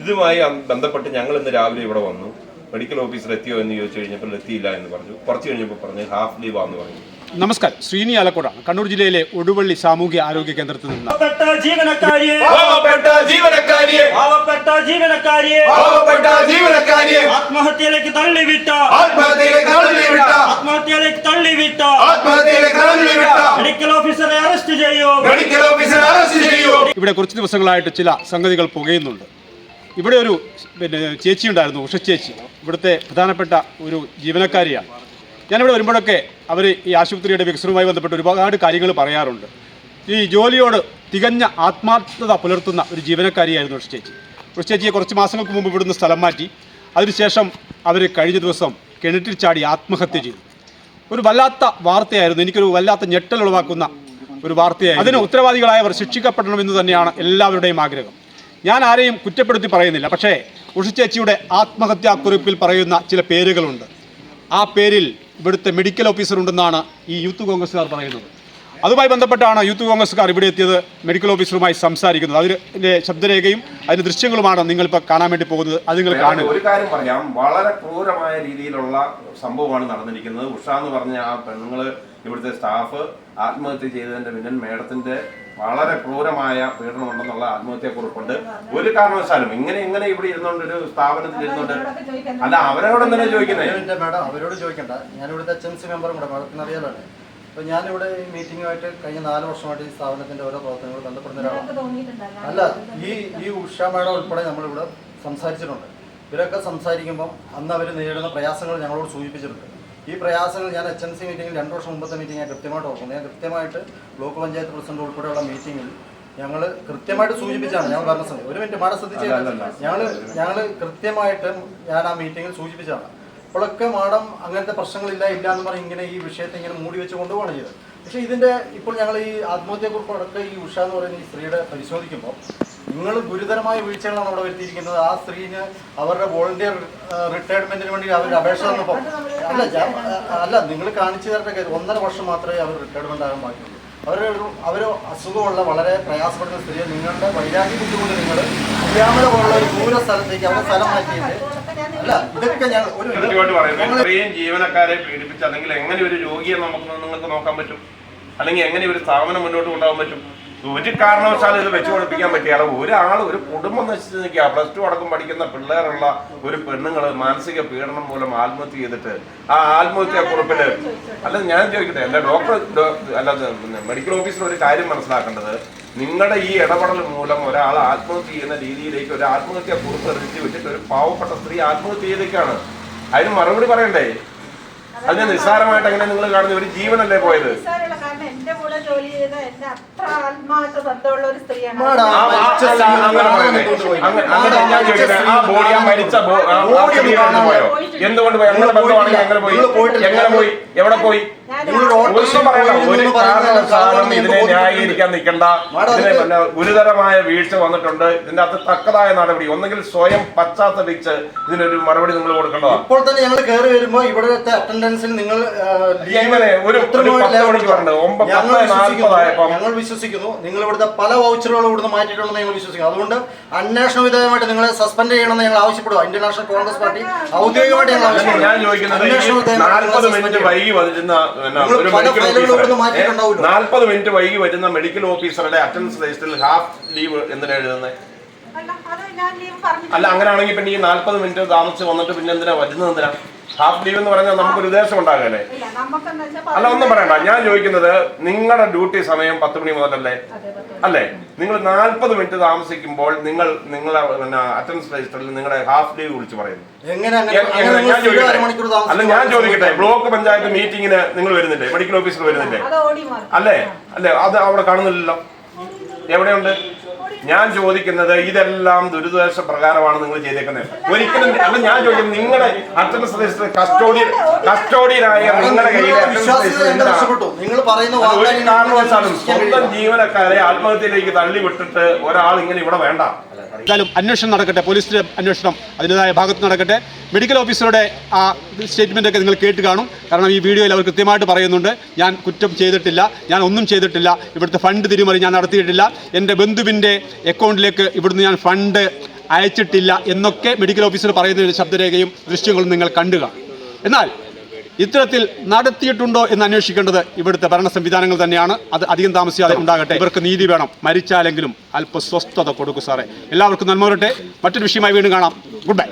ഇതുമായി ബന്ധപ്പെട്ട് ഞങ്ങൾ ഇന്ന് രാവിലെ ഇവിടെ വന്നു. മെഡിക്കൽ ഓഫീസർ എത്തിയോ എന്ന് ചോദിച്ചു കഴിഞ്ഞപ്പോൾ എത്തിയില്ല എന്ന് പറഞ്ഞു. കുറച്ച് കഴിഞ്ഞപ്പോൾ പറഞ്ഞു ഹാഫ് ലീവ് ആണെന്ന് പറഞ്ഞു. നമസ്കാരം. ശ്രീനി ആലക്കോടാണ്. കണ്ണൂർ ജില്ലയിലെ ഒടുവള്ളി സാമൂഹ്യ ആരോഗ്യ കേന്ദ്രത്തിൽ നിന്ന് ആത്മഹത്യയിലേക്ക് തള്ളിവിട്ട ആത്മഹത്യയിലേക്ക് തള്ളിവിട്ട ആത്മഹത്യയിലേക്ക് തള്ളിവിട്ട ആത്മഹത്യയിലേക്ക് തള്ളിവിട്ട മെഡിക്കൽ ഓഫീസറെ അറസ്റ്റ് ചെയ്യൂ. ഇവിടെ കുറച്ച് ദിവസങ്ങളായിട്ട് ചില സംഗതികൾ പുകയുന്നുണ്ട്. ഇവിടെ ഒരു പിന്നെ ചേച്ചി ഉണ്ടായിരുന്നു ഉഷ ചേച്ചി. ഇവിടുത്തെ പ്രധാനപ്പെട്ട ഒരു ജീവനക്കാരിയാണ്. ഞാനിവിടെ വരുമ്പോഴൊക്കെ അവർ ഈ ആശുപത്രിയുടെ വികസനവുമായി ബന്ധപ്പെട്ട് ഒരുപാട് കാര്യങ്ങൾ പറയാറുണ്ട്. ഈ ജോലിയോട് തികഞ്ഞ ആത്മാർത്ഥത പുലർത്തുന്ന ഒരു ജീവനക്കാരിയായിരുന്നു ഉഷ ചേച്ചി. ഉഷ ചേച്ചിയെ കുറച്ച് മാസങ്ങൾക്ക് മുമ്പ് ഇവിടുന്ന് സ്ഥലം മാറ്റി അതിനുശേഷം അവർ കഴിഞ്ഞ ദിവസം കിണറ്റിൽ ചാടി ആത്മഹത്യ ചെയ്തു. ഒരു വല്ലാത്ത വാർത്തയായിരുന്നു എനിക്കൊരു വല്ലാത്ത ഞെട്ടൽ ഉളവാക്കുന്ന ഒരു വാർത്തയായിരുന്നു. അതിന് ഉത്തരവാദികളായവർ ശിക്ഷിക്കപ്പെടണമെന്ന് തന്നെയാണ് എല്ലാവരുടെയും ആഗ്രഹം. ഞാൻ ആരെയും കുറ്റപ്പെടുത്തി പറയുന്നില്ല. പക്ഷേ ഉഷിച്ചേച്ചിയുടെ ആത്മഹത്യാക്കുറിപ്പിൽ പറയുന്ന ചില പേരുകളുണ്ട്. ആ പേരിൽ ഇവിടുത്തെ മെഡിക്കൽ ഓഫീസർ ഉണ്ടെന്നാണ് ഈ യൂത്ത് കോൺഗ്രസ്സുകാർ പറയുന്നത്. അതുമായി ബന്ധപ്പെട്ടാണ് യൂത്ത് കോൺഗ്രസ്സുകാർ ഇവിടെ എത്തിയത് മെഡിക്കൽ ഓഫീസറുമായി സംസാരിക്കുന്നത്. അതിന്റെ ശബ്ദരേഖയും അതിന്റെ ദൃശ്യങ്ങളുമാണ് നിങ്ങളിപ്പോൾ കാണാൻ വേണ്ടി പോകുന്നത്. അത് നിങ്ങൾ കാണുക. ഒരു കാര്യം പറയാം. വളരെ ക്രൂരമായ രീതിയിലുള്ള സംഭവമാണ് നടന്നിരിക്കുന്നത്. ഉഷ എന്ന് പറഞ്ഞ ആ പെണ്ണുങ്ങൾ ഇവിടുത്തെ സ്റ്റാഫ് ആത്മഹത്യ ചെയ്തതിന്റെ പിന്നിൽ മേഡത്തിന്റെ വളരെ ക്രൂരമായ പീഡനം ഉണ്ടെന്നുള്ള ആത്മഹത്യക്കുറിപ്പുണ്ട് ഒരു കാരണവശാലും ഇങ്ങനെ ഇങ്ങനെ ഇവിടെ ഇരുന്നുകൊണ്ട് ഒരു സ്ഥാപനത്തിൽ ഇരുന്നുണ്ട് അല്ല അവരോട് തന്നെ ചോദിക്കുന്നത് മാഡം അവരോട് ചോദിക്കണ്ട. ഞാനിവിടുത്തെ എച്ച് എം സി മെമ്പറും കൂടെ മാഡത്തിന് അറിയാലോ അപ്പൊ ഞാനിവിടെ ഈ മീറ്റിംഗുമായിട്ട് കഴിഞ്ഞ നാല് വർഷമായിട്ട് ഈ സ്ഥാപനത്തിന്റെ ഓരോ പ്രവർത്തനങ്ങൾ ബന്ധപ്പെടുന്ന ഒരാളാണ്. അല്ല ഈ ഈ ഉഷ മാഡം ഉൾപ്പെടെ നമ്മളിവിടെ സംസാരിച്ചിട്ടുണ്ട്. ഇവരൊക്കെ സംസാരിക്കുമ്പോൾ അന്ന് അവർ നേരിടുന്ന പ്രയാസങ്ങൾ ഞങ്ങളോട് സൂചിപ്പിച്ചിട്ടുണ്ട്. ഈ പ്രയാസങ്ങൾ ഞാൻ എച്ച് എൻ സി മീറ്റിംഗിൽ രണ്ട് വർഷം മുമ്പത്തെ മീറ്റിംഗ് ഞാൻ കൃത്യമായിട്ട് ഓർക്കുന്നു. ഞാൻ കൃത്യമായിട്ട് ബ്ലോക്ക് പഞ്ചായത്ത് പ്രസിഡന്റ് ഉൾപ്പെടെയുള്ള മീറ്റിംഗിൽ ഞങ്ങൾ കൃത്യമായിട്ട് സൂചിപ്പിച്ചാണ്. ഞങ്ങൾ പറഞ്ഞ സമയം ഒരു മിനിറ്റ് മാഡം ശ്രദ്ധിച്ചു. ഞങ്ങൾ ഞങ്ങൾ കൃത്യമായിട്ട് ഞാൻ ആ മീറ്റിംഗിൽ സൂചിപ്പിച്ചാണ് അപ്പോഴൊക്കെ മാഡം അങ്ങനത്തെ പ്രശ്നങ്ങളില്ല ഇല്ല എന്ന് പറഞ്ഞ് ഇങ്ങനെ ഈ വിഷയത്തെ ഇങ്ങനെ മൂടി വെച്ച് കൊണ്ടുപോകണം ചെയ്തത്. പക്ഷേ ഇതിന്റെ ഇപ്പോൾ ഞങ്ങൾ ഈ ആത്മഹത്യക്കുറിപ്പടക്കം ഈ ഉഷ എന്ന് പറയുന്ന ഈ സ്ത്രീയുടെ പരിശോധിക്കുമ്പോൾ നിങ്ങൾ ഗുരുതരമായ വീഴ്ചകളാണ് അവിടെ വരുത്തിയിരിക്കുന്നത്. ആ സ്ത്രീന് അവരുടെ വോളണ്ടിയർ റിട്ടയർമെന്റിന് വേണ്ടി അവർ അപേക്ഷ തന്നപ്പോൾ അല്ല ഞാൻ- അല്ല നിങ്ങൾ കാണിച്ചു തരേണ്ട കാര്യം ഒന്നര വർഷം മാത്രമേ അവർ റിട്ടയർമെന്റ് ആകാൻ ബാക്കിയുള്ളൂ. അവരൊരു അവർ അസുഖമുള്ള വളരെ പ്രയാസപ്പെടുന്ന സ്ത്രീയെ നിങ്ങളുടെ വൈരാഗ്യ ബുദ്ധിമുട്ട് നിങ്ങൾ പുതിയാമല പോലുള്ള ഒരു ദൂര സ്ഥലത്തേക്ക് അവരുടെ സ്ഥലം മാറ്റിയിട്ട് അല്ല ഇതൊക്കെ ഞാൻ ഒരു ഇത്രയും ജീവനക്കാരെ പീഡിപ്പിച്ച് അല്ലെങ്കിൽ എങ്ങനെ ഒരു രോഗിയെ നമുക്ക് നിങ്ങൾക്ക് നോക്കാൻ പറ്റും? അല്ലെങ്കിൽ എങ്ങനെ ഒരു സ്ഥാപനം മുന്നോട്ട് കൊണ്ടുപോകാൻ പറ്റും? ഒരു കാരണവശാലും ഇത് വെച്ച് പഠിപ്പിക്കാൻ പറ്റിയാലും ഒരാൾ ഒരു കുടുംബം നശിച്ച് നിൽക്കുക പ്ലസ് ടു അടക്കം പഠിക്കുന്ന പിള്ളേരുള്ള ഒരു പെണ്ണുങ്ങൾ മാനസിക പീഡനം മൂലം ആത്മഹത്യ ചെയ്തിട്ട് ആ ആത്മഹത്യ കുറിപ്പിൽ അല്ല ഞാൻ ചോദിക്കട്ടെ. അല്ല ഡോക്ടർ അല്ല മെഡിക്കൽ ഓഫീസർ ഒരു കാര്യം മനസ്സിലാക്കേണ്ടത്. നിങ്ങളുടെ ഈ ഇടപെടൽ മൂലം ഒരാൾ ആത്മഹത്യ ചെയ്യുന്ന രീതിയിലേക്ക് ഒരു ആത്മഹത്യ കുറിപ്പ് എഴുതി വെച്ചിട്ട് ഒരു പാവപ്പെട്ട സ്ത്രീ ആത്മഹത്യ ചെയ്തേക്കാണ്. അതിന് മറുപടി പറയണ്ടേ? അതിന് നിസ്സാരമായിട്ട് എങ്ങനെ നിങ്ങൾ കാണുന്ന ഒരു ജീവനല്ലേ പോയത് നിസ്സാരമുള്ള കാരണം എന്റെ കൂടെ ജോലി അത്ര ആത്മാർത്ഥ ബന്ധമുള്ള ഒരു സ്ത്രീയാണ്. ആ, ബോഡി മരിച്ച ബോ- ആ- ആ സ്ത്രീ പോയോ? എന്തുകൊണ്ട് പോയി? എങ്ങനെ ബന്ധമാണെങ്കിൽ എങ്ങനെ പോയി. എങ്ങനെ പോയി? എവിടെ പോയി? ഇതിനെ ന്യായീകരിക്കാൻ നിൽക്കണ്ട. ഇതിനെ പിന്നെ ഗുരുതരമായ വീഴ്ച വന്നിട്ടുണ്ട്. ഇതിന്റെ അത് തക്കതായ നടപടി. ഒന്നെങ്കിൽ സ്വയം പശ്ചാത്തലിച്ച് ഇതിനൊരു മറുപടി നിങ്ങൾ കൊടുക്കേണ്ടതാണ്. ഇപ്പോൾ തന്നെ ഞങ്ങൾ കയറി വരുമ്പോ ഇവിടുത്തെ അറ്റൻഡൻസിൽ നിങ്ങൾ ഒരു- ഞങ്ങൾ വിശ്വസിക്കുന്നു. നിങ്ങൾ ഇവിടുത്തെ പല വൗച്ചറുകളും ഇവിടുന്ന് മാറ്റിയിട്ടുണ്ടെന്ന് ഞങ്ങൾ വിശ്വസിക്കുന്നു. അതുകൊണ്ട് അന്വേഷണ വിധേയമായിട്ട് നിങ്ങളെ സസ്പെൻഡ് ചെയ്യണമെന്ന് ഞങ്ങൾ ആവശ്യപ്പെടുക. ഇന്ത്യൻ നാഷണൽ കോൺഗ്രസ് പാർട്ടി ഔദ്യോഗികമായിട്ട് ഞങ്ങൾ ഞാൻ ചോദിക്കുന്നത് നാൽപ്പത് മിനിറ്റ് വൈകി നാൽപ്പത് മിനിറ്റ് വൈകി വരുന്ന മെഡിക്കൽ ഓഫീസറുടെ അറ്റൻഡൻസ് ലിസ്റ്റിൽ ഹാഫ് ലീവ് എന്തിനാണ് എഴുതുന്നത് അല്ല, അത് ഞാൻ ലീവ് പറഞ്ഞിട്ടില്ല. അല്ല അങ്ങനെയാണെങ്കിൽ പിന്നെ ഈ നാല്പത് മിനിറ്റ് താമസിച്ച് വന്നിട്ട് പിന്നെ എന്തിനാ വരുന്നത് എന്തിനാ? ഹാഫ് ലീവ് എന്ന് പറഞ്ഞാൽ നമുക്കൊരു ഉദ്ദേശം ഉണ്ടാകല്ലേ അല്ല ഒന്നും പറയണ്ട. ഞാൻ ചോദിക്കുന്നത് നിങ്ങളുടെ ഡ്യൂട്ടി സമയം പത്ത് മണി മുതലല്ലേ? അല്ലേ? നിങ്ങൾ നാൽപ്പത് മിനിറ്റ് താമസിക്കുമ്പോൾ നിങ്ങൾ നിങ്ങളുടെ പിന്നെ അറ്റൻഡൻസ് രജിസ്റ്ററിൽ നിങ്ങളുടെ ഹാഫ് ലീവ് വിളിച്ച് പറയുന്നു ഞാൻ ചോദിക്കട്ടെ. അല്ല ഞാൻ ചോദിക്കട്ടെ. ബ്ലോക്ക് പഞ്ചായത്ത് മീറ്റിങ്ങിന് നിങ്ങൾ വരുന്നില്ലേ? മെഡിക്കൽ ഓഫീസിൽ വരുന്നില്ലേ? അല്ലേ? അല്ലേ? അത് അവിടെ കാണുന്നില്ലല്ലോ. എവിടെയുണ്ട്? ഞാൻ ചോദിക്കുന്നത് ഇതെല്ലാം ദുരിതാശ്വാസ പ്രകാരമാണ് നിങ്ങൾ ചെയ്തേക്കുന്നത്. ഒരിക്കലും അല്ല ഞാൻ ചോദിക്കുന്നത് നിങ്ങളുടെ അറ്റൻഡൻസ് സദേശത്ത് കസ്റ്റോഡിയൻ കസ്റ്റോഡിയനായ നിങ്ങളുടെ കയ്യിൽ കാരണവശാലും സ്വന്തം ജീവനക്കാരെ ആത്മഹത്യയിലേക്ക് തള്ളി വിട്ടിട്ട് ഒരാൾ ഇങ്ങനെ ഇവിടെ വേണ്ട. എന്തായാലും അന്വേഷണം നടക്കട്ടെ പോലീസിന്റെ അന്വേഷണം അതിന്റെതായ ഭാഗത്ത് നടക്കട്ടെ. മെഡിക്കൽ ഓഫീസറുടെ ആ സ്റ്റേറ്റ്മെന്റ് ഒക്കെ നിങ്ങൾ കേട്ട് കാണും. കാരണം ഈ വീഡിയോയിൽ അവർ കൃത്യമായിട്ട് പറയുന്നുണ്ട് ഞാൻ കുറ്റം ചെയ്തിട്ടില്ല ഞാൻ ഒന്നും ചെയ്തിട്ടില്ല ഇവിടുത്തെ ഫണ്ട് തിരിമറി ഞാൻ നടത്തിയിട്ടില്ല. എന്റെ ബന്ധുവിന്റെ അക്കൗണ്ടിലേക്ക് ഇവിടുന്ന് ഞാൻ ഫണ്ട് അയച്ചിട്ടില്ല എന്നൊക്കെ മെഡിക്കൽ ഓഫീസർ പറയുന്നതിന് ശബ്ദരേഖയും ദൃശ്യങ്ങളും നിങ്ങൾ കണ്ടുക. എന്നാൽ ഇത്തരത്തിൽ നടത്തിയിട്ടുണ്ടോ എന്ന് അന്വേഷിക്കേണ്ടത് ഇവിടുത്തെ ഭരണ സംവിധാനങ്ങൾ തന്നെയാണ്. അത് അധികം താമസിയാതെ ഉണ്ടാകട്ടെ. ഇവർക്ക് നീതി വേണം. മരിച്ചാലെങ്കിലും അല്പ സ്വസ്ഥത കൊടുക്കൂ സാറേ. എല്ലാവർക്കും നന്മ വരട്ടെ. മറ്റൊരു വിഷയമായി വീണ്ടും കാണാം. Good bye